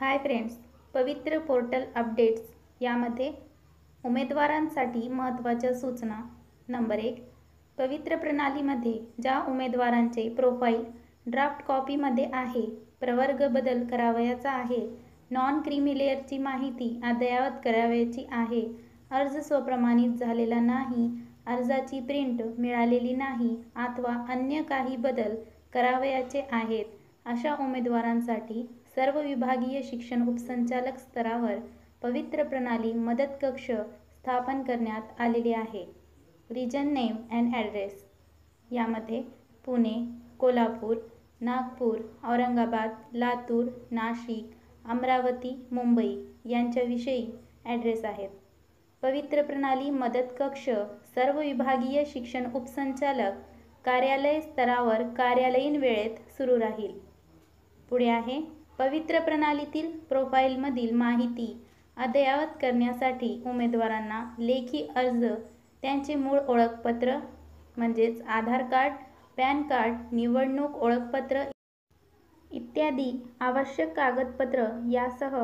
Hi friends Pavitra portal updates यामध्ये उमेदवारांसाठी महत्त्वाच्या सूचना. नंबर एक पवित्र प्रणालीमध्ये ज्या उमेदवारांचे प्रोफाईल ड्राफ्ट कॉपीमध्ये आहे प्रवर्ग बदल करावयाचा आहे नॉन क्रिमिलेअरची माहिती अद्ययावत करावयाची आहे अर्ज स्वप्रमाणित झालेला नाही अर्जाची प्रिंट मिळालेली नाही अथवा अन्य काही बदल करावयाचे आहेत अशा उमेदवारांसाठी सर्व विभागीय शिक्षण उपसंचालक स्तरावर पवित्र प्रणाली मदत कक्ष स्थापन करण्यात आलेले आहे. रिजन नेम अँड ॲड्रेस यामध्ये पुणे कोल्हापूर नागपूर औरंगाबाद लातूर नाशिक अमरावती मुंबई यांच्याविषयी ॲड्रेस आहेत. पवित्र प्रणाली मदत कक्ष सर्व विभागीय शिक्षण उपसंचालक कार्यालय स्तरावर कार्यालयीन वेळेत सुरू राहील. पुढे आहे पवित्र प्रणालीतील प्रोफाईलमधील माहिती अद्ययावत करण्यासाठी उमेदवारांना लेखी अर्ज त्यांचे मूळ ओळखपत्र म्हणजेच आधार कार्ड पॅन कार्ड निवडणूक ओळखपत्र इत्यादी आवश्यक कागदपत्र यासह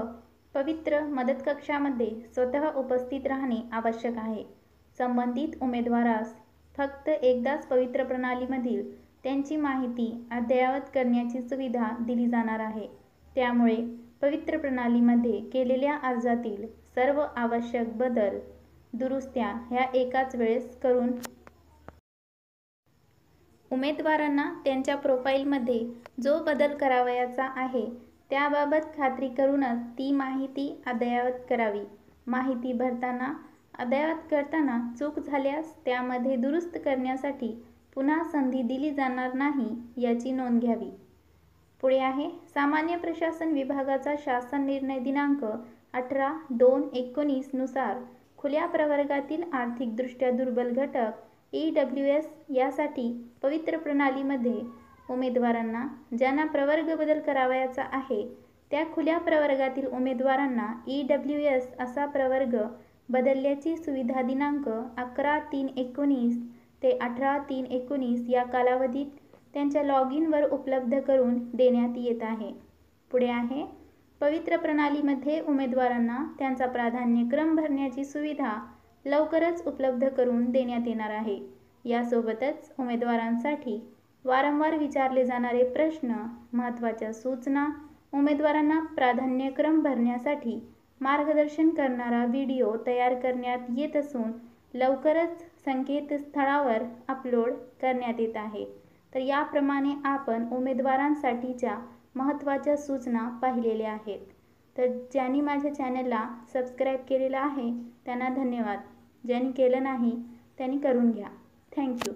पवित्र मदत कक्षामध्ये स्वतः उपस्थित राहणे आवश्यक आहे. संबंधित उमेदवारास फक्त एकदाच पवित्र प्रणालीमधील त्यांची माहिती अद्ययावत करण्याची सुविधा दिली जाणार आहे. त्यामुळे पवित्र प्रणालीमध्ये केलेल्या अर्जातील सर्व आवश्यक बदल दुरुस्त्या ह्या एकाच वेळेस करून उमेदवारांना त्यांच्या प्रोफाईलमध्ये जो बदल करावयाचा आहे त्याबाबत खात्री करूनच ती माहिती अद्ययावत करावी. माहिती भरताना अद्ययावत करताना चूक झाल्यास त्यामध्ये दुरुस्त करण्यासाठी पुन्हा संधी दिली जाणार नाही याची नोंद घ्यावी. पुढे आहे. सामान्य प्रशासन विभागाचा शासन निर्णय दिनांक अठरा दोन एकोणीसनुसार. खुल्या प्रवर्गातील आर्थिकदृष्ट्या दुर्बल घटक ई डब्ल्यू एस यासाठी पवित्र प्रणालीमध्ये उमेदवारांना ज्यांना प्रवर्ग बदल करावयाचा आहे त्या खुल्या प्रवर्गातील उमेदवारांना ई डब्ल्यू एस असा प्रवर्ग बदलल्याची सुविधा दिनांक अकरा तीन एकोणीस ते अठरा तीन एकोणीस या कालावधीत त्यांच्या लॉग इनवर उपलब्ध करून देण्यात येत आहे. पुढे आहे पवित्र प्रणालीमध्ये उमेदवारांना त्यांचा प्राधान्यक्रम भरण्याची सुविधा लवकरच उपलब्ध करून देण्यात येणार आहे. यासोबतच उमेदवारांसाठी वारंवार विचारले जाणारे प्रश्न महत्त्वाच्या सूचना उमेदवारांना प्राधान्यक्रम भरण्यासाठी मार्गदर्शन करणारा व्हिडिओ तयार करण्यात येत असून लवकरच संकेतस्थळावर अपलोड करण्यात येत आहे. तर याप्रमाणे आपण उमेदवारांसाठीच्या महत्त्वाच्या सूचना पाहिलेल्या आहेत. तर ज्यांनी माझ्या चॅनलला सबस्क्राईब केलेलं आहे त्यांना धन्यवाद. ज्यांनी केलं नाही त्यांनी करून घ्या. थँक्यू.